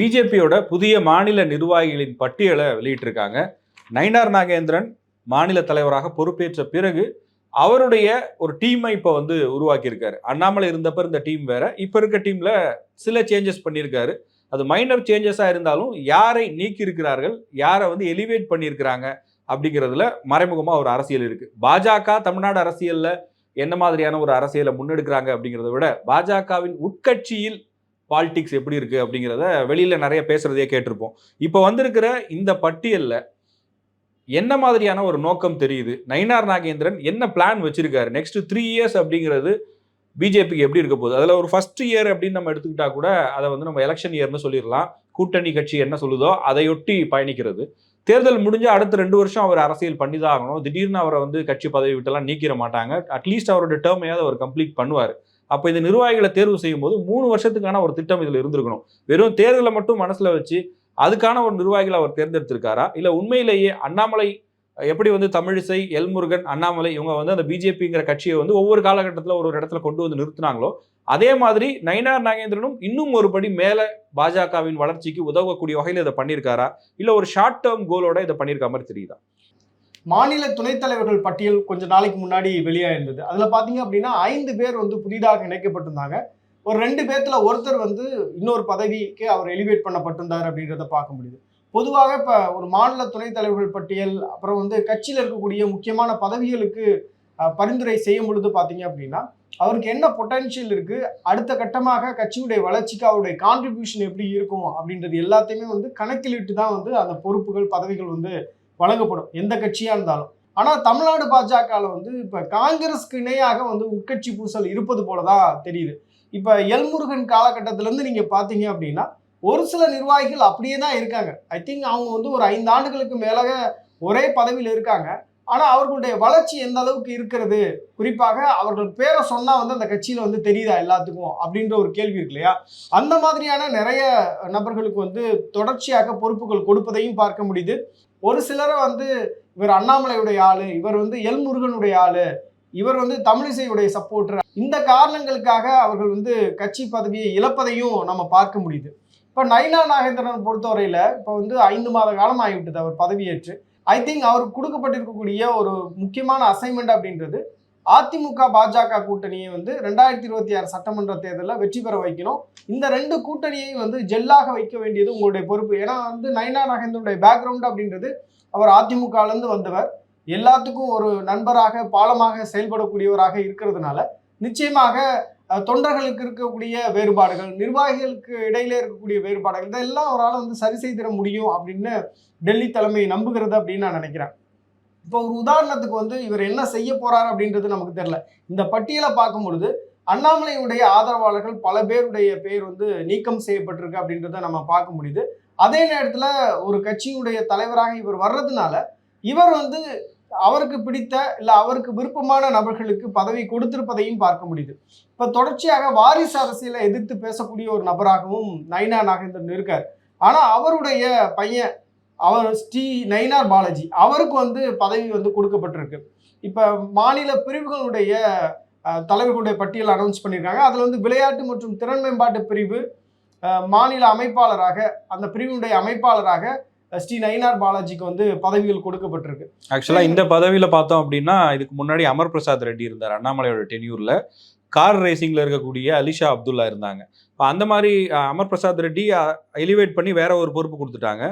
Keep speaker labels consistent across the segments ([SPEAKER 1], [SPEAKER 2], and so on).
[SPEAKER 1] பிஜேபியோட புதிய மாநில நிர்வாகிகளின் பட்டியலை வெளியிட்டிருக்காங்க. நயினார் நாகேந்திரன் மாநில தலைவராக பொறுப்பேற்ற பிறகு அவருடைய ஒரு டீமை இப்போ வந்து உருவாக்கியிருக்காரு. அண்ணாமலை இருந்தப்ப இருந்த டீம் வேற இப்போ இருக்க டீம்ல சில சேஞ்சஸ் பண்ணியிருக்காரு. அது மைனர் சேஞ்சஸாக இருந்தாலும் யாரை நீக்கி இருக்கிறார்கள் யாரை வந்து எலிவேட் பண்ணியிருக்கிறாங்க அப்படிங்கிறதுல மறைமுகமாக ஒரு அரசியல் இருக்குது பாஜக தமிழ்நாடு அரசியலில் என்ன மாதிரியான ஒரு அரசியலை முன்னெடுக்கிறாங்க அப்படிங்கிறத விட பாஜகவின் உட்கட்சியில் பாலிடிக்ஸ் எப்படி இருக்கு அப்படிங்கிறத வெளியில நிறைய பேசுறதையே கேட்டிருப்போம். இப்போ வந்திருக்கிற இந்த பட்டியலில் என்ன மாதிரியான ஒரு நோக்கம் தெரியுது? நயினார் நாகேந்திரன் என்ன பிளான் வச்சிருக்காரு? நெக்ஸ்ட் த்ரீ இயர்ஸ் அப்படிங்கிறது பிஜேபிக்கு எப்படி இருக்க போகுது? அதில் ஒரு ஃபர்ஸ்ட் இயர் அப்படின்னு நம்ம எடுத்துக்கிட்டா கூட அதை வந்து நம்ம எலெக்ஷன் இயர்னு சொல்லிடலாம். கூட்டணி கட்சி என்ன சொல்லுதோ அதையொட்டி பயணிக்கிறது. தேர்தல் முடிஞ்சு அடுத்த ரெண்டு வருஷம் அவர் அரசியல் பண்ணி தான் ஆகணும். திடீர்னு அவரை வந்து கட்சி பதவி விட்டெல்லாம் நீக்கிற மாட்டாங்க. அட்லீஸ்ட் அவரோட டேர்மையாவது அவர் கம்ப்ளீட் பண்ணுவார். அப்போ இந்த நிர்வாகிகளை தேர்வு செய்யும் போது மூணு வருஷத்துக்கான ஒரு திட்டம் இதில் இருந்திருக்கணும். வெறும் தேர்தலை மட்டும் மனசில் வச்சு அதுக்கான ஒரு நிர்வாகிகளை அவர் தேர்ந்தெடுத்திருக்காரா? இல்லை உண்மையிலேயே அண்ணாமலை எப்படி வந்து தமிழிசை எல்முருகன் அண்ணாமலை இவங்க வந்து அந்த பிஜேபிங்கிற கட்சியை வந்து ஒவ்வொரு காலகட்டத்தில் ஒரு ஒரு இடத்துல கொண்டு வந்து நிறுத்தினாங்களோ அதே மாதிரி நயினார் நாகேந்திரனும் இன்னும் ஒரு படி மேலே பாஜகவின் வளர்ச்சிக்கு உதவக்கூடிய வகையில் இதை பண்ணியிருக்காரா? இல்லை ஒரு ஷார்ட் டேர்ம் கோலோட இதை பண்ணியிருக்க மாதிரி தெரியுதா?
[SPEAKER 2] மாநில துணைத் தலைவர்கள் பட்டியல் கொஞ்ச நாளைக்கு முன்னாடி வெளியாயிருந்தது. அதில் பார்த்தீங்க அப்படின்னா ஐந்து பேர் வந்து புதிதாக இணைக்கப்பட்டிருந்தாங்க. ஒரு ரெண்டு பேர்த்துல ஒருத்தர் வந்து இன்னொரு பதவிக்கு அவர் எலிவேட் பண்ணப்பட்டிருந்தார் அப்படின்றத பார்க்க முடியுது. பொதுவாக இப்போ ஒரு மாநில துணைத் தலைவர்கள் பட்டியல் அப்புறம் வந்து கட்சியில் இருக்கக்கூடிய முக்கியமான பதவிகளுக்கு பரிந்துரை செய்யும் பொழுது பார்த்தீங்க அப்படின்னா அவருக்கு என்ன பொட்டன்ஷியல் இருக்குது அடுத்த கட்டமாக கட்சியுடைய வளர்ச்சிக்கு அவருடைய கான்ட்ரிபியூஷன் எப்படி இருக்கும் அப்படின்றது எல்லாத்தையுமே வந்து கணக்கிலிட்டு தான் வந்து அந்த பொறுப்புகள் பதவிகள் வந்து வழங்கப்படும் எந்த கட்சியாக இருந்தாலும். ஆனால் தமிழ்நாடு பாஜகவில் வந்து இப்போ காங்கிரஸ்க்கு இணையாக வந்து உட்கட்சி பூசல் இருப்பது போலதான் தெரியுது. இப்போ எல்முருகன் காலகட்டத்திலேருந்து நீங்கள் பார்த்தீங்க அப்படின்னா ஒரு சில நிர்வாகிகள் அப்படியே தான் இருக்காங்க. ஐ திங்க் அவங்க வந்து ஒரு ஐந்து ஆண்டுகளுக்கு மேலாக ஒரே பதவியில் இருக்காங்க. ஆனால் அவர்களுடைய வளர்ச்சி எந்த அளவுக்கு இருக்கிறது? குறிப்பாக அவர்கள் பேரை சொன்னால் வந்து அந்த கட்சியில் வந்து தெரியுதா எல்லாத்துக்கும்? அப்படின்ற ஒரு கேள்வி இருக்கு இல்லையா? அந்த மாதிரியான நிறைய நபர்களுக்கு வந்து தொடர்ச்சியாக பொறுப்புகள் கொடுப்பதையும் பார்க்க முடியுது. ஒரு சிலரை வந்து இவர் அண்ணாமலையுடைய ஆளு இவர் வந்து எல் முருகனுடைய ஆளு இவர் வந்து தமிழிசையுடைய சப்போர்ட்டர் இந்த காரணங்களுக்காக அவர்கள் வந்து கட்சி பதவியை இழப்பதையும் நம்ம பார்க்க முடியுது. இப்போ நைனா நாகேந்திரன் பொறுத்தவரையில் இப்போ வந்து ஐந்து மாத காலம் ஆகிவிட்டது அவர் பதவியேற்று. ஐ திங்க் அவருக்கு கொடுக்கப்பட்டிருக்கக்கூடிய ஒரு முக்கியமான அசைன்மெண்ட் அப்படின்றது அதிமுக பாஜக கூட்டணியை வந்து ரெண்டாயிரத்தி இருபத்தி ஆறு சட்டமன்ற தேர்தலில் வெற்றி பெற வைக்கணும். இந்த ரெண்டு கூட்டணியை வந்து ஜெல்லாக வைக்க வேண்டியது உங்களுடைய பொறுப்பு. ஏன்னா வந்து நயனா நகேந்திரனுடைய பேக்ரவுண்ட் அப்படின்றது அவர் அதிமுகலேருந்து வந்தவர். எல்லாத்துக்கும் ஒரு நண்பராக பாலமாக செயல்படக்கூடியவராக இருக்கிறதுனால நிச்சயமாக தொண்டர்களுக்கு இருக்கக்கூடிய வேறுபாடுகள் நிர்வாகிகளுக்கு இடையிலே இருக்கக்கூடிய வேறுபாடுகள் இதெல்லாம் அவரால் வந்து சரி செய்திட முடியும் அப்படின்னு டெல்லி தலைமை நம்புகிறது அப்படின்னு நான் நினைக்கிறேன். இப்போ ஒரு உதாரணத்துக்கு வந்து இவர் என்ன செய்ய போறார் அப்படின்றது நமக்கு தெரியல. இந்த பட்டியலை பார்க்கும் பொழுது அண்ணாமலையுடைய ஆதரவாளர்கள் பல பேருடைய பேர் வந்து நீக்கம் செய்யப்பட்டிருக்கு அப்படின்றத நம்ம பார்க்க முடியுது. அதே நேரத்தில் ஒரு கட்சியுடைய தலைவராக இவர் வர்றதுனால இவர் வந்து அவருக்கு பிடித்த இல்லை அவருக்கு விருப்பமான நபர்களுக்கு பதவி கொடுத்திருப்பதையும் பார்க்க முடியுது. இப்போ தொடர்ச்சியாக வாரிசு அரசியலை எதிர்த்து பேசக்கூடிய ஒரு நபராகவும் நயினா நாகேந்திரன் இருக்கார். ஆனால் அவருடைய பையன் அவர் ஸ்ரீ நயினார் பாலாஜி அவருக்கு வந்து பதவி வந்து கொடுக்கப்பட்டிருக்கு. இப்போ மாநில பிரிவுகளுடைய தலைவர்களுடைய பட்டியல் அனௌன்ஸ் பண்ணியிருக்காங்க. அதில் வந்து விளையாட்டு மற்றும் திறன் மேம்பாட்டு பிரிவு மாநில அமைப்பாளராக அந்த பிரிவினுடைய அமைப்பாளராக ஸ்ரீ நயினார் பாலாஜிக்கு வந்து பதவிகள் கொடுக்கப்பட்டிருக்கு.
[SPEAKER 1] ஆக்சுவலாக இந்த பதவியில் பார்த்தோம் அப்படின்னா இதுக்கு முன்னாடி அமர் பிரசாத் ரெட்டி இருந்தார் அண்ணாமலையோட டென்யூரில் கார் ரேசிங்கில் இருக்கக்கூடிய அலிஷா அப்துல்லா இருந்தாங்க. இப்போ அந்த மாதிரி அமர் பிரசாத் ரெட்டி எலிவேட் பண்ணி வேற ஒரு பொறுப்பு கொடுத்துட்டாங்க.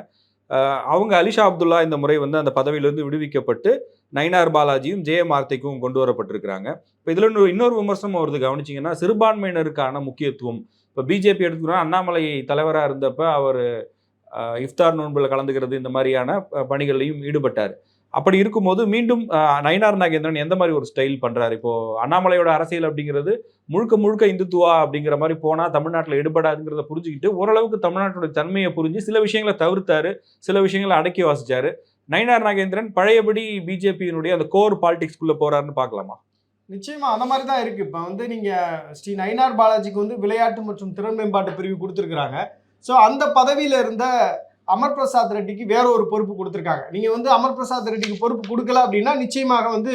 [SPEAKER 1] அவங்க அலிஷா அப்துல்லா இந்த முறை வந்து அந்த பதவியிலிருந்து விடுவிக்கப்பட்டு நயினார் பாலாஜியும் ஜெயமார்த்திக்கும் கொண்டு வரப்பட்டிருக்கிறாங்க. இப்போ இதில் இன்னொரு இன்னொரு விமர்சனம் வருது கவனிச்சிங்கன்னா சிறுபான்மையினருக்கான முக்கியத்துவம். இப்போ பிஜேபி எடுத்துக்கிறோம் அண்ணாமலை தலைவராக இருந்தப்ப அவர் இஃப்தார் நோன்பில் கலந்துக்கிறது இந்த மாதிரியான பணிகளையும் ஈடுபட்டார். அப்படி இருக்கும்போது மீண்டும் நயினார் நாகேந்திரன் எந்த மாதிரி ஒரு ஸ்டைல் பண்றாரு? இப்போ அண்ணாமலையோட அரசியல் அப்படிங்கிறது முழுக்க முழுக்க இந்துத்துவா அப்படிங்கிற மாதிரி போனா தமிழ்நாட்டில் எடுபடாதுங்கிறத புரிஞ்சுக்கிட்டு ஓரளவுக்கு தமிழ்நாட்டோட தன்மையை புரிஞ்சு சில விஷயங்களை தவிர்த்தாரு சில விஷயங்களை அடக்கி வாசிச்சாரு. நயினார் நாகேந்திரன் பழையபடி பிஜேபியினுடைய அந்த கோர் பாலிடிக்ஸ்குள்ளே போறாருன்னு பார்க்கலாமா?
[SPEAKER 2] நிச்சயமா அந்த மாதிரி தான் இருக்கு. இப்போ வந்து நீங்க ஸ்ரீ நயினார் பாலாஜிக்கு வந்து விளையாட்டு மற்றும் திறன் மேம்பாட்டு பிரிவு கொடுத்துருக்குறாங்க. ஸோ அந்த பதவியில இருந்த அமர் பிரசாத் ரெட்டிக்கு வேற ஒரு பொறுப்பு கொடுத்துருக்காங்க. நீங்க வந்து அமர் பிரசாத் ரெட்டிக்கு பொறுப்பு கொடுக்கல அப்படின்னா நிச்சயமாக வந்து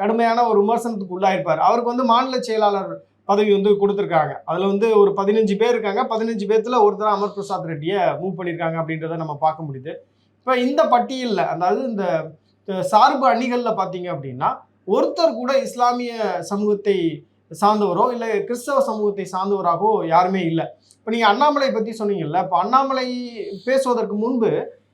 [SPEAKER 2] கடுமையான ஒரு விமர்சனத்துக்கு உள்ளாயிருப்பார். அவருக்கு வந்து மாநில செயலாளர் பதவி வந்து கொடுத்துருக்காங்க. அதில் வந்து ஒரு பதினஞ்சு பேர் இருக்காங்க. பதினஞ்சு பேர்த்தில் ஒருத்தர் அமர் பிரசாத் ரெட்டியை மூவ் பண்ணியிருக்காங்க அப்படின்றத நம்ம பார்க்க முடியுது. இப்போ இந்த பட்டியலில் அதாவது இந்த சார்பு அணிகளில் பார்த்தீங்க அப்படின்னா ஒருத்தர் கூட இஸ்லாமிய சமூகத்தை சார்ந்தவரோ இல்லை கிறிஸ்தவ சமூகத்தை சார்ந்தவராகவோ யாருமே இல்லை. இப்போ நீங்கள் அண்ணாமலை பற்றி சொன்னீங்கல்ல இப்போ அண்ணாமலை பேசுவதற்கு முன்பு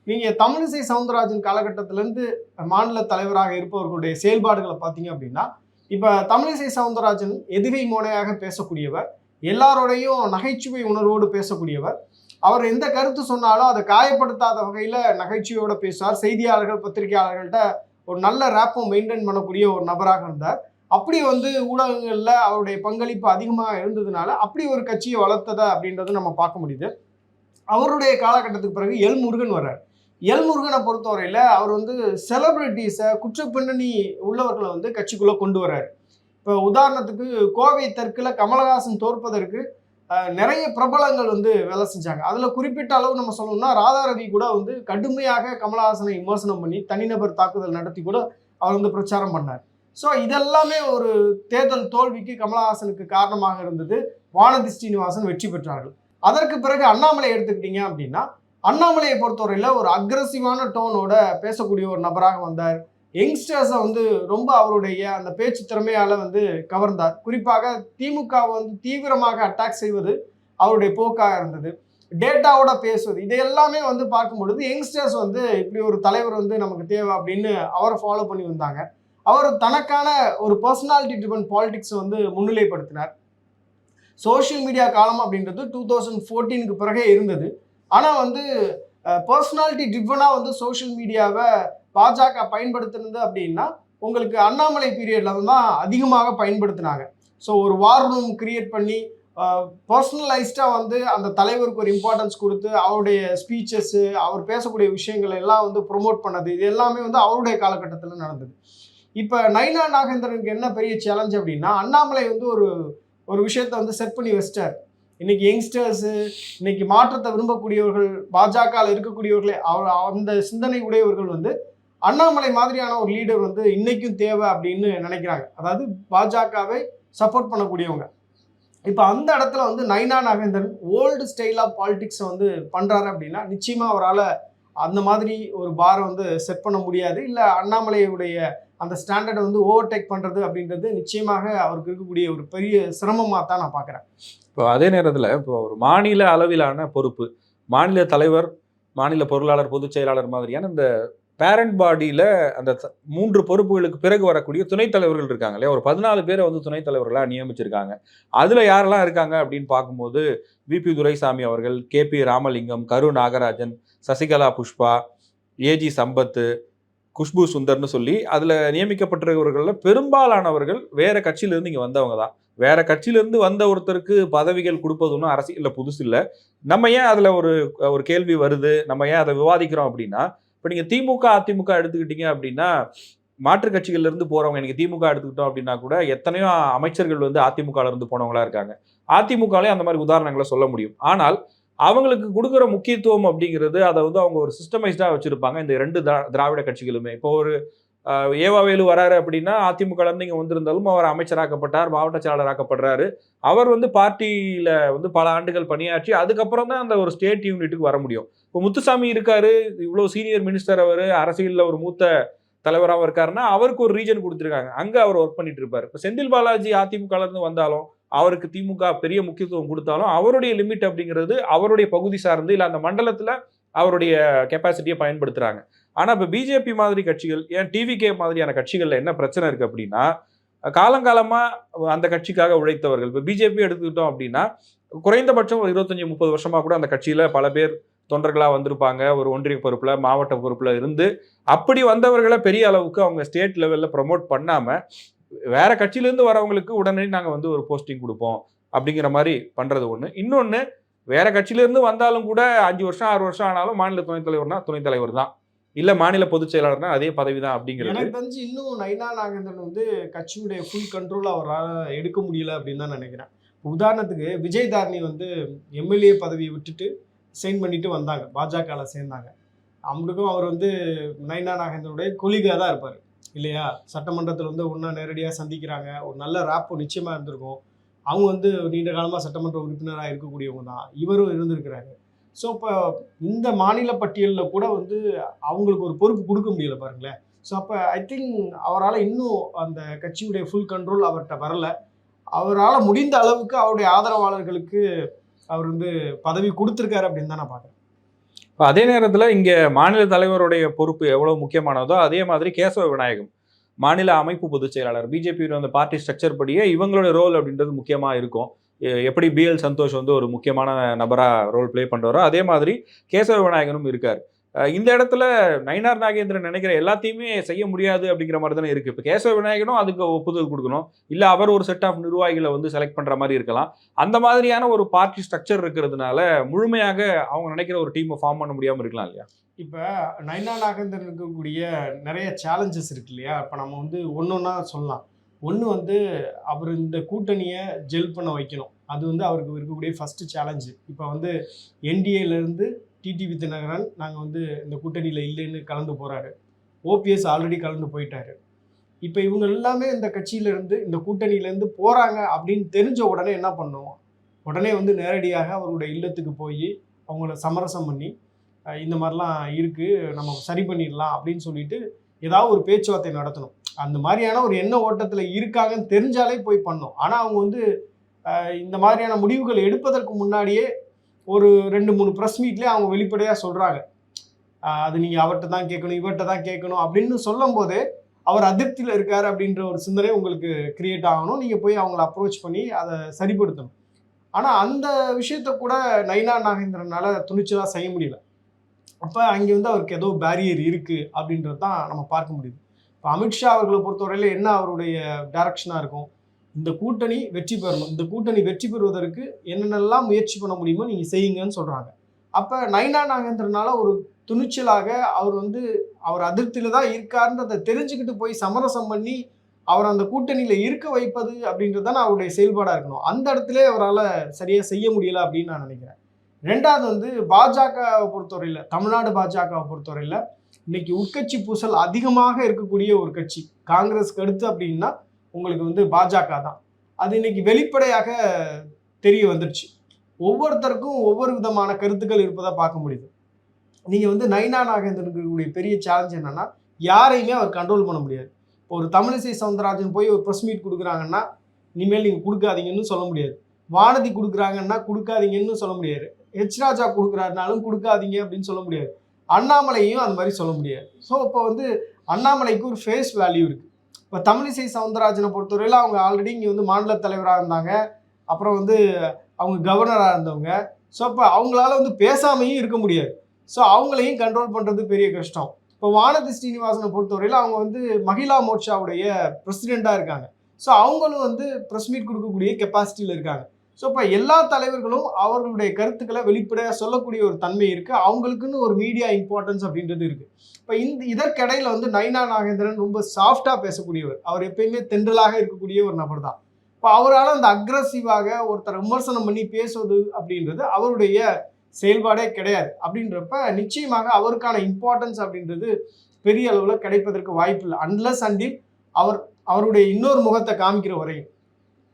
[SPEAKER 2] நீங்கள் தமிழிசை சவுந்தரராஜன் காலகட்டத்திலேருந்து மாநில தலைவராக இருப்பவர்களுடைய செயல்பாடுகளை பார்த்தீங்க அப்படின்னா இப்போ தமிழிசை சவுந்தரராஜன் எதிரை மோனையாக பேசக்கூடியவர் எல்லாரோடையும் நகைச்சுவை உணர்வோடு பேசக்கூடியவர் அவர் எந்த கருத்து சொன்னாலும் அதை காயப்படுத்தாத வகையில் நகைச்சுவையோடு பேசுவார். செய்தியாளர்கள் பத்திரிகையாளர்கள்ட்ட ஒரு நல்ல ரேப்பை மெயின்டைன் பண்ணக்கூடிய ஒரு நபராக இருந்தார். அப்படி வந்து ஊடகங்களில் அவருடைய பங்களிப்பு அதிகமாக இருந்ததுனால அப்படி ஒரு கட்சியை வளர்த்ததா அப்படின்றத நம்ம பார்க்க முடியுது. அவருடைய காலகட்டத்துக்கு பிறகு எல் முருகன் வர்றார். எல் முருகனை பொறுத்தவரையில் அவர் வந்து செலிபிரிட்டிஸை குற்ற பின்னணி உள்ளவர்களை வந்து கட்சிக்குள்ளே கொண்டு வர்றாரு. இப்போ உதாரணத்துக்கு கோவை தெற்கில் கமலஹாசன் தோற்பதற்கு நிறைய பிரபலங்கள் வந்து வேலை செஞ்சாங்க. அதில் குறிப்பிட்ட அளவு நம்ம சொல்லணும்னா ராதாரவி கூட வந்து கடுமையாக கமலஹாசனை விமர்சனம் பண்ணி தனிநபர் தாக்குதல் நடத்தி கூட அவர் வந்து பிரச்சாரம் பண்ணார். ஸோ இதெல்லாமே ஒரு தேர்தல் தோல்விக்கு கமலஹாசனுக்கு காரணமாக இருந்தது. வானதி ஸ்ரீனிவாசன் வெற்றி பெற்றார்கள். அதற்கு பிறகு அண்ணாமலை எடுத்துக்கிட்டீங்க அப்படின்னா அண்ணாமலையை பொறுத்தவரையில் ஒரு அக்ரஸிவான டோனோட பேசக்கூடிய ஒரு நபராக வந்தார். யங்ஸ்டர்ஸை வந்து ரொம்ப அவருடைய அந்த பேச்சு திறமையால் வந்து கவர்ந்தார். குறிப்பாக திமுகவை வந்து தீவிரமாக அட்டாக் செய்வது அவருடைய போக்காக இருந்தது. டேட்டாவோட பேசுவது இது எல்லாமே வந்து பார்க்கும் பொழுது யங்ஸ்டர்ஸ் வந்து இப்படி ஒரு தலைவர் வந்து நமக்கு தேவை அப்படின்னு அவரை ஃபாலோ பண்ணி வந்தாங்க. அவர் தனக்கான ஒரு பர்சனாலிட்டி ட்ரிபன் பாலிடிக்ஸ் வந்து முன்னிலைப்படுத்தினார். சோஷியல் மீடியா காலம் அப்படின்றது டூ தௌசண்ட் ஃபோர்டீனுக்கு பிறகே இருந்தது. ஆனால் வந்து பர்சனாலிட்டி ட்ரிவனாக வந்து சோஷியல் மீடியாவை பாஜக பயன்படுத்தினது அப்படின்னா உங்களுக்கு அண்ணாமலை பீரியடில் தான் அதிகமாக பயன்படுத்தினாங்க. ஸோ ஒரு வார் ரூம் கிரியேட் பண்ணி பர்சனலைஸ்டாக வந்து அந்த தலைவருக்கு ஒரு இம்பார்ட்டன்ஸ் கொடுத்து அவருடைய ஸ்பீச்சஸ்ஸு அவர் பேசக்கூடிய விஷயங்கள் எல்லாம் வந்து ப்ரொமோட் பண்ணது இது எல்லாமே வந்து அவருடைய காலகட்டத்தில் நடந்தது. இப்போ நைனா நாகேந்திரனுக்கு என்ன பெரிய சேலஞ்ச் அப்படின்னா அண்ணாமலை வந்து ஒரு ஒரு விஷயத்தை வந்து செட் பண்ணி வச்சிட்டார். இன்னைக்கு யங்ஸ்டர்ஸு இன்னைக்கு மாற்றத்தை விரும்பக்கூடியவர்கள் பாஜகவில் இருக்கக்கூடியவர்களே அவர் அந்த சிந்தனை உடையவர்கள் வந்து அண்ணாமலை மாதிரியான ஒரு லீடர் வந்து இன்னைக்கும் தேவை அப்படின்னு நினைக்கிறாங்க. அதாவது பாஜகவை சப்போர்ட் பண்ணக்கூடியவங்க. இப்போ அந்த இடத்துல வந்து Nainar Nagendran old style of பாலிடிக்ஸை வந்து பண்ணுறாரு அப்படின்னா நிச்சயமாக அவரால் அந்த மாதிரி ஒரு பாரை வந்து செட் பண்ண முடியாது. இல்லை அண்ணாமலையுடைய அந்த ஸ்டாண்டர்டை வந்து ஓவர்டேக் பண்ணுறது அப்படின்றது நிச்சயமாக அவருக்கு இருக்கக்கூடிய ஒரு பெரிய சிரமமாக தான் நான் பார்க்குறேன்.
[SPEAKER 1] இப்போ அதே நேரத்தில் இப்போ ஒரு மாநில அளவிலான பொறுப்பு மாநில தலைவர் மாநில பொருளாளர் பொதுச் செயலாளர் மாதிரியான இந்த பேரண்ட் பாடியில் அந்த த- மூன்று பொறுப்புகளுக்கு பிறகு வரக்கூடிய துணைத் தலைவர்கள் இருக்காங்க இல்லையா? ஒரு பதினாலு பேரை வந்து துணைத் தலைவர்களாக நியமிச்சிருக்காங்க. அதில் யாரெல்லாம் இருக்காங்க அப்படின்னு பார்க்கும்போது விபி துரைசாமி அவர்கள் K. P. Ramalingam Karu Nagarajan Sasikala Pushpa A G Sampath Khushbu சுந்தர்னு சொல்லி அதில் நியமிக்கப்பட்டிருக்கிறவர்களில் பெரும்பாலானவர்கள் வேற கட்சியிலேருந்து இங்கே வந்தவங்க தான். வேற கட்சியிலேருந்து வந்த ஒருத்தருக்கு பதவிகள் கொடுப்பது ஒன்றும் அரசியலில் புதுசு இல்லை. நம்ம ஏன் அதில் ஒரு ஒரு கேள்வி வருது? நம்ம ஏன் அதை விவாதிக்கிறோம் அப்படின்னா இப்போ நீங்கள் திமுக அதிமுக எடுத்துக்கிட்டீங்க அப்படின்னா மாற்றுக் கட்சிகள்லேருந்து போகிறவங்க எனக்கு திமுக எடுத்துக்கிட்டோம் அப்படின்னா கூட எத்தனையோ அமைச்சர்கள் வந்து அதிமுகலேருந்து போனவங்களா இருக்காங்க. அதிமுகலே அந்த மாதிரி உதாரணங்களை சொல்ல முடியும். ஆனால் அவங்களுக்கு கொடுக்குற முக்கியத்துவம் அப்படிங்கிறது அதை வந்து அவங்க ஒரு சிஸ்டமைஸ்டாக வச்சுருப்பாங்க. இந்த ரெண்டு திராவிட கட்சிகளுமே. இப்போ ஒரு ஏவாவேலு வராரு அப்படின்னா அதிமுக நீங்கள் வந்திருந்தாலும் அவர் அமைச்சராக்கப்பட்டார் மாவட்ட செயலாளராக்கப்படுறாரு அவர் வந்து பார்ட்டியில் வந்து பல ஆண்டுகள் பணியாற்றி அதுக்கப்புறம் தான் அந்த ஒரு ஸ்டேட் யூனிட்டுக்கு வர முடியும். இப்போ முத்துசாமி இருக்காரு இவ்வளோ சீனியர் மினிஸ்டர் அவர் அரசியலில் ஒரு மூத்த தலைவராகவும் இருக்காருன்னா அவருக்கு ஒரு ரீஜன் கொடுத்துருக்காங்க. அங்கே அவர் ஒர்க் பண்ணிட்டு இருப்பார். இப்போ செந்தில் பாலாஜி அதிமுகலேருந்து வந்தாலும் அவருக்கு திமுக பெரிய முக்கியத்துவம் கொடுத்தாலும் அவருடைய லிமிட் அப்படிங்கிறது அவருடைய பகுதி சார்ந்து இல்லை அந்த மண்டலத்தில் அவருடைய கெப்பாசிட்டியை பயன்படுத்துகிறாங்க ஆனால் இப்போ பிஜேபி மாதிரி கட்சிகள் ஏன் டிவிகே மாதிரியான கட்சிகளில் என்ன பிரச்சனை இருக்குது அப்படின்னா காலங்காலமாக அந்த கட்சிக்காக உழைத்தவர்கள் இப்போ பிஜேபி எடுத்துக்கிட்டோம் அப்படின்னா குறைந்தபட்சம் ஒரு இருபத்தஞ்சி முப்பது வருஷமாக கூட அந்த கட்சியில் பல பேர் தொண்டர்களாக வந்திருப்பாங்க. ஒரு ஒன்றிய பொறுப்பில் மாவட்ட பொறுப்பில் இருந்து அப்படி வந்தவர்களை பெரிய அளவுக்கு அவங்க ஸ்டேட் லெவலில் ப்ரொமோட் பண்ணாமல் வேற கட்சியிலேருந்து வரவங்களுக்கு உடனே நாங்கள் வந்து ஒரு போஸ்டிங் கொடுப்போம் அப்படிங்கிற மாதிரி பண்ணுறது ஒன்று இன்னொன்று வேற கட்சியிலேருந்து வந்தாலும் கூட அஞ்சு வருஷம் ஆறு வருஷம் ஆனாலும் மாநில துணைத் தலைவர்னா துணைத் தலைவர் தான். இல்லை மாநில பொதுச் செயலாளர்னா அதே பதவி தான் அப்படிங்கிறது.
[SPEAKER 2] எனக்கு தெரிஞ்சு இன்னும் நைனா நாகேந்திரன் வந்து கட்சியுடைய ஃபுல் கண்ட்ரோல் அவரால் எடுக்க முடியல அப்படின்னு தான் நினைக்கிறேன். உதாரணத்துக்கு விஜய் தாரணி வந்து எம்எல்ஏ பதவியை விட்டுட்டு சைன் பண்ணிட்டு வந்தாங்க. பாஜகவில் சேர்ந்தாங்க. அவங்களுக்கும் அவர் வந்து நைனா நாகேந்திரனுடைய கொலிகாக தான் இருப்பார். இல்லையா? சட்டமன்றத்தில் வந்து ஒன்றா நேரடியாக சந்திக்கிறாங்க. ஒரு நல்ல ராப்போ நிச்சயமாக இருந்திருக்கும். அவங்க வந்து நீண்ட காலமாக சட்டமன்ற உறுப்பினராக இருக்கக்கூடியவங்க தான். இவரும் இருந்திருக்கிறாரு. ஸோ இப்போ இந்த மாநில பட்டியலில் கூட வந்து அவங்களுக்கு ஒரு பொறுப்பு கொடுக்க முடியல பாருங்களேன். ஸோ அப்போ ஐ திங்க் அவரால் இன்னும் அந்த கட்சியுடைய ஃபுல் கண்ட்ரோல் அவர்கிட்ட வரல. அவரால் முடிந்த அளவுக்கு அவருடைய ஆதரவாளர்களுக்கு அவர் வந்து பதவி கொடுத்துருக்காரு அப்படின்னு தான் நான் பார்க்குறேன்.
[SPEAKER 1] இப்போ அதே நேரத்தில் இங்கே மாநில தலைவருடைய பொறுப்பு எவ்வளோ முக்கியமானதோ அதே மாதிரி கேசவ விநாயகம் மாநில அமைப்பு பொதுச் செயலாளர் பிஜேபியோட அந்த பார்ட்டி ஸ்ட்ரக்சர் படியே இவங்களோட ரோல் அப்படின்றது முக்கியமாக இருக்கும். எப்படி பிஎல் சந்தோஷ் வந்து ஒரு முக்கியமான நபராக ரோல் ப்ளே பண்ணுறாரோ அதே மாதிரி கேசவ விநாயகனும் இருக்கார். இந்த இடத்துல நயினார் நாகேந்திரன் நினைக்கிற எல்லாத்தையுமே செய்ய முடியாது அப்படிங்கிற மாதிரி தானே இருக்குது இப்போ கேசவ விநாயகனும் அதுக்கு ஒப்புதல் கொடுக்கணும். இல்லை அவர் ஒரு செட் ஆஃப் நிர்வாகிகளை வந்து செலக்ட் பண்ணுற மாதிரி இருக்கலாம். அந்த மாதிரியான ஒரு பார்ட்டி ஸ்ட்ரக்சர் இருக்கிறதுனால முழுமையாக அவங்க நினைக்கிற ஒரு டீமை ஃபார்ம் பண்ண முடியாமல் இருக்கலாம் இல்லையா?
[SPEAKER 2] இப்போ நைனா நாகேந்திரன் இருக்கக்கூடிய நிறைய சேலஞ்சஸ் இருக்கு இல்லையா? இப்போ நம்ம வந்து ஒன்று ஒன்றா சொல்லலாம். ஒன்று வந்து அவர் இந்த கூட்டணியை ஜெல் பண்ண வைக்கணும். அது வந்து அவருக்கு இருக்கக்கூடிய ஃபஸ்ட்டு சேலஞ்சு இப்போ வந்து என்டிஏலேருந்து டிடிவி தினகரன் நாங்கள் வந்து இந்த கூட்டணியில் இல்லைன்னு கலந்து போகிறாரு ஓபிஎஸ் ஆல்ரெடி கலந்து போயிட்டாரு. இப்போ இவங்க எல்லாமே இந்த கட்சியிலேருந்து இந்த கூட்டணியிலேருந்து போகிறாங்க அப்படின்னு தெரிஞ்ச உடனே என்ன பண்ணுவோம்? உடனே வந்து நேரடியாக அவருடைய இல்லத்துக்கு போய் அவங்கள சமரசம் பண்ணி இந்த மாதிரிலாம் இருக்குது நம்ம சரி பண்ணிடலாம் அப்படின்னு சொல்லிட்டு ஏதாவது ஒரு பேச்சுவார்த்தை நடத்தணும். அந்த மாதிரியான ஒரு எண்ண ஓட்டத்தில் இருக்காங்கன்னு தெரிஞ்சாலே போய் பண்ணோம். ஆனால் அவங்க வந்து இந்த மாதிரியான முடிவுகள் எடுப்பதற்கு முன்னாடியே ஒரு ரெண்டு மூணு ப்ரெஸ் மீட்லேயே அவங்க வெளிப்படையாக சொல்கிறாங்க அது நீங்கள் அவர்கிட்ட தான் கேட்கணும் இவர்கிட்ட தான் கேட்கணும் அப்படின்னு சொல்லும்போதே அவர் அதிருப்தியில் இருக்கார் அப்படின்ற ஒரு சிந்தனை உங்களுக்கு கிரியேட் ஆகணும். நீங்கள் போய் அவங்கள அப்ரோச் பண்ணி அதை சரிப்படுத்தணும். ஆனால் அந்த விஷயத்த கூட நைனா நாகேந்திரனால் துணிச்சலாக செய்ய முடியல. அப்போ அங்கே வந்து அவருக்கு ஏதோ பேரியர் இருக்குது அப்படின்றது தான் நம்ம பார்க்க முடியுது. இப்போ அமித்ஷா அவர்களை பொறுத்தவரையில் என்ன அவருடைய டைரக்ஷனாக இருக்கும்? இந்த கூட்டணி வெற்றி பெறணும். இந்த கூட்டணி வெற்றி பெறுவதற்கு என்னென்னலாம் முயற்சி பண்ண முடியுமோ நீங்கள் செய்யுங்கன்னு சொல்கிறாங்க அப்போ நைனா நாகேந்திரனால ஒரு துணிச்சலாக அவர் வந்து அவர் அதிருப்தியில் தான் இருக்காருன்றதை தெரிஞ்சுக்கிட்டு போய் சமரசம் பண்ணி அவர் அந்த கூட்டணியில் இருக்க வைப்பது அப்படின்றது தான் அவருடைய செயல்பாடாக இருக்கணும். அந்த இடத்துல அவரால் சரியாக செய்ய முடியல அப்படின்னு நான் நினைக்கிறேன். ரெண்டாவது வந்து பாஜகவை பொறுத்தவரையில் தமிழ்நாடு பாஜகவை பொறுத்தவரையில் இன்னைக்கு உட்கட்சி பூசல் அதிகமாக இருக்கக்கூடிய ஒரு கட்சி. காங்கிரஸ்க்கு அடுத்து அப்படின்னா உங்களுக்கு வந்து பாஜக தான். அது இன்னைக்கு வெளிப்படையாக தெரிய வந்துருச்சு. ஒவ்வொருத்தருக்கும் ஒவ்வொரு விதமான கருத்துக்கள் இருப்பதை பார்க்க முடியுது. நீங்கள் வந்து நைனா நாகேந்திரனுக்கு இருக்கக்கூடிய பெரிய சேலஞ்ச் என்னன்னா யாரையுமே அவர் கண்ட்ரோல் பண்ண முடியாது. இப்போ ஒரு தமிழிசை சவுந்தரராஜன் போய் ஒரு ப்ரெஸ் மீட் கொடுக்குறாங்கன்னா இனிமேல் நீங்கள் கொடுக்காதீங்கன்னு சொல்ல முடியாது. வானதி கொடுக்குறாங்கன்னா கொடுக்காதீங்கன்னு சொல்ல முடியாது. ஹெச் ராஜா கொடுக்குறாருனாலும் கொடுக்காதீங்க அப்படின்னு சொல்ல முடியாது. அண்ணாமலையும் அந்த மாதிரி சொல்ல முடியாது. ஸோ இப்போ வந்து அண்ணாமலைக்கு ஒரு ஃபேஸ் வேல்யூ இருக்குது இப்போ தமிழிசை சவுந்தரராஜனை பொறுத்தவரையில் அவங்க ஆல்ரெடி இங்கே வந்து மாநில தலைவராக இருந்தாங்க. அப்புறம் வந்து அவங்க கவர்னராக இருந்தவங்க. ஸோ இப்போ அவங்களால வந்து பேசாமையும் இருக்க முடியாது. ஸோ அவங்களையும் கண்ட்ரோல் பண்ணுறது பெரிய கஷ்டம். இப்போ வானதி ஸ்ரீனிவாசனை பொறுத்தவரையில் அவங்க வந்து மகிழா மோர்ச்சாவுடைய பிரசிடெண்ட்டாக இருக்காங்க. ஸோ அவங்களும் வந்து ப்ரெஸ் மீட் கொடுக்கக்கூடிய கெப்பாசிட்டியில் இருக்காங்க. ஸோ இப்போ எல்லா தலைவர்களும் அவர்களுடைய கருத்துக்களை வெளிப்படையாக சொல்லக்கூடிய ஒரு தன்மை இருக்குது அவங்களுக்குன்னு ஒரு மீடியா இம்பார்ட்டன்ஸ் அப்படின்றது இருக்குது இப்போ இந்த இதற்கிடையில் வந்து நைனா நாகேந்திரன் ரொம்ப சாஃப்டாக பேசக்கூடியவர். அவர் எப்பயுமே தென்றலாக இருக்கக்கூடிய ஒரு நபர் தான். இப்போ அவரால் அந்த அக்ரஸிவாக ஒருத்தர் விமர்சனம் பண்ணி பேசுவது அப்படின்றது அவருடைய செயல்பாடே கிடையாது. அப்படின்றப்ப நிச்சயமாக அவருக்கான இம்பார்ட்டன்ஸ் அப்படின்றது பெரிய அளவில் கிடைப்பதற்கு வாய்ப்பு இல்லை அன்லஸ் அண்டில் அவர் அவருடைய இன்னொரு முகத்தை காமிக்கிற வரையும்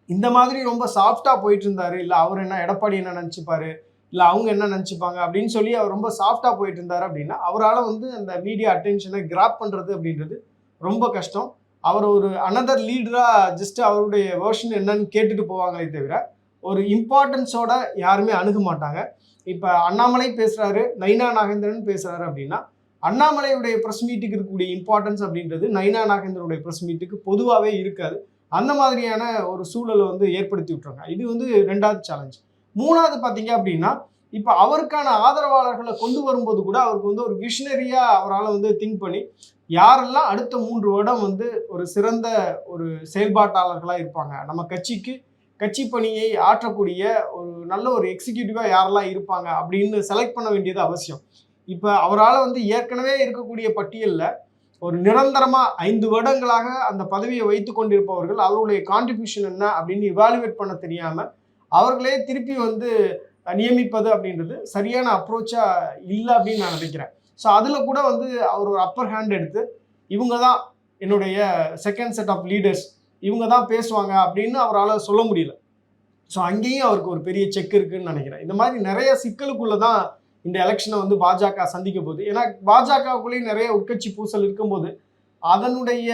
[SPEAKER 2] இந்த மாதிரி ரொம்ப சாஃப்டாக போயிட்டு இருந்தாரு இல்லை அவர் என்ன எடப்பாடி என்ன நினச்சிப்பாரு? இல்லை அவங்க என்ன நினச்சிப்பாங்க? அப்படின்னு சொல்லி அவர் ரொம்ப சாஃப்டாக போயிட்டு இருந்தார் அப்படின்னா அவரால் வந்து அந்த மீடியா அட்டென்ஷனை கிராப் பண்ணுறது அப்படின்றது ரொம்ப கஷ்டம். அவர் ஒரு அனதர் லீடராக ஜஸ்ட் அவருடைய வேர்ஷன் என்னன்னு கேட்டுட்டு போவாங்களே தவிர ஒரு இம்பார்ட்டன்ஸோட யாருமே அணுக மாட்டாங்க. இப்போ அண்ணாமலை பேசுகிறாரு நைனா நாகேந்திரன் பேசுகிறாரு அப்படின்னா அண்ணாமலையுடைய ப்ரெஸ் மீட்டுக்கு இருக்கக்கூடிய இம்பார்ட்டன்ஸ் அப்படின்றது நைனா நாகேந்திரனுடைய ப்ரெஸ் மீட்டுக்கு பொதுவாகவே இருக்காது. அந்த மாதிரியான ஒரு சூழலை வந்து ஏற்படுத்தி விட்டுருங்க. இது வந்து ரெண்டாவது சேலஞ்ச் மூணாவது பார்த்தீங்க அப்படின்னா இப்போ அவருக்கான ஆதரவாளர்களை கொண்டு வரும்போது கூட அவருக்கு வந்து ஒரு விஷனரியாக அவரால் வந்து திங்க் பண்ணி யாரெல்லாம் அடுத்த மூன்று வருடம் வந்து ஒரு சிறந்த ஒரு செயல்பாட்டாளர்களாக இருப்பாங்க நம்ம கட்சிக்கு கட்சி பணியை ஆற்றக்கூடிய ஒரு நல்ல ஒரு எக்ஸிக்யூட்டிவாக யாரெல்லாம் இருப்பாங்க அப்படின்னு செலக்ட் பண்ண வேண்டியது அவசியம். இப்போ அவரால் வந்து ஏற்கனவே இருக்கக்கூடிய பட்டியலில் ஒரு நிரந்தரமாக ஐந்து வருடங்களாக அந்த பதவியை வைத்து கொண்டிருப்பவர்கள் அவருடைய கான்ட்ரிபியூஷன் என்ன அப்படின்னு இவாலுவேட் பண்ண தெரியாமல் அவர்களே திருப்பி வந்து நியமிப்பது அப்படின்றது சரியான அப்ரோச்சாக இல்லை அப்படின்னு நான் நினைக்கிறேன். ஸோ அதில் கூட வந்து அவர் ஒரு அப்பர் ஹேண்ட் எடுத்து இவங்க தான் என்னுடைய செகண்ட் செட் ஆஃப் லீடர்ஸ் இவங்க தான் பேசுவாங்க அப்படின்னு அவரால் சொல்ல முடியல. ஸோ அங்கேயும் அவருக்கு ஒரு பெரிய செக் இருக்குன்னு நினைக்கிறேன். இந்த மாதிரி நிறைய சிக்கலுக்குள்ளே தான் இந்த எலெக்ஷனை வந்து பாஜக சந்திக்க போகுது. ஏன்னா பாஜகவுக்குள்ளேயும் நிறைய உட்கட்சி பூசல் இருக்கும்போது அதனுடைய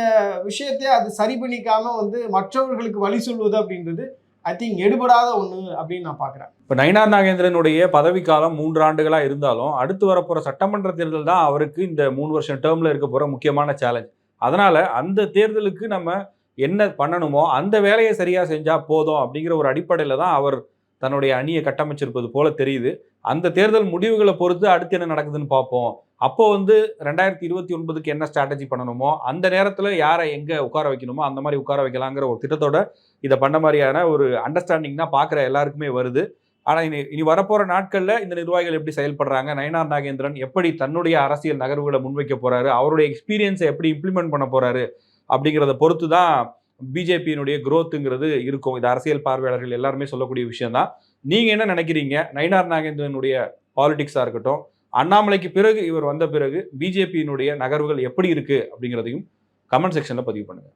[SPEAKER 2] விஷயத்தை அது சரி பண்ணிக்காம வந்து மற்றவர்களுக்கு வழி சொல்வது அப்படின்றது ஐ திங்க் எடுபடாத ஒன்று அப்படின்னு நான் பார்க்குறேன்.
[SPEAKER 1] இப்போ நயினார் நாகேந்திரனுடைய பதவிக்காலம் மூன்று ஆண்டுகளாக இருந்தாலும் அடுத்து வரப்போகிற சட்டமன்ற தேர்தல் தான் அவருக்கு இந்த மூணு வருஷம் டேர்மில் இருக்க போகிற முக்கியமான சேலஞ்ச் அதனால் அந்த தேர்தலுக்கு நம்ம என்ன பண்ணணுமோ அந்த வேலையை சரியாக செஞ்சால் போதும் அப்படிங்கிற ஒரு அடிப்படையில் தான் அவர் தன்னுடைய அணியை கட்டமைச்சிருப்பது போல தெரியுது. அந்த தேர்தல் முடிவுகளை பொறுத்து அடுத்து என்ன நடக்குதுன்னு பார்ப்போம். அப்போ வந்து ரெண்டாயிரத்தி இருபத்தி ஒன்பதுக்கு என்ன ஸ்ட்ராட்டஜி பண்ணணுமோ அந்த நேரத்தில் யாரை எங்கே உட்கார வைக்கணுமோ அந்த மாதிரி உட்கார வைக்கலாங்கிற ஒரு திட்டத்தோட இதை பண்ண மாதிரியான ஒரு அண்டர்ஸ்டாண்டிங் தான் பார்க்குற எல்லாருக்குமே வருது. ஆனால் இனி இனி வரப்போகிற நாட்களில் இந்த நிர்வாகிகள் எப்படி செயல்படுறாங்க நயனார் நாகேந்திரன் எப்படி தன்னுடைய அரசியல் நகர்வுகளை முன்வைக்க போகிறாரு அவருடைய எக்ஸ்பீரியன்ஸை எப்படி இம்ப்ளிமெண்ட் பண்ண போறாரு அப்படிங்கிறத பொறுத்து தான் பிஜேபியினுடைய குரோத்துங்கிறது இருக்கும். இது அரசியல் பார்வையாளர்கள் எல்லாருமே சொல்லக்கூடிய விஷயம் தான் நீங்கள் என்ன நினைக்கிறீங்க? நயினார் நாகேந்திரனுடைய பாலிடிக்ஸாக இருக்கட்டும் அண்ணாமலைக்கு பிறகு இவர் வந்த பிறகு பிஜேபியினுடைய நகர்வுகள் எப்படி இருக்குது அப்படிங்கிறதையும் கமெண்ட் செக்ஷனில் பதிவு பண்ணுங்கள்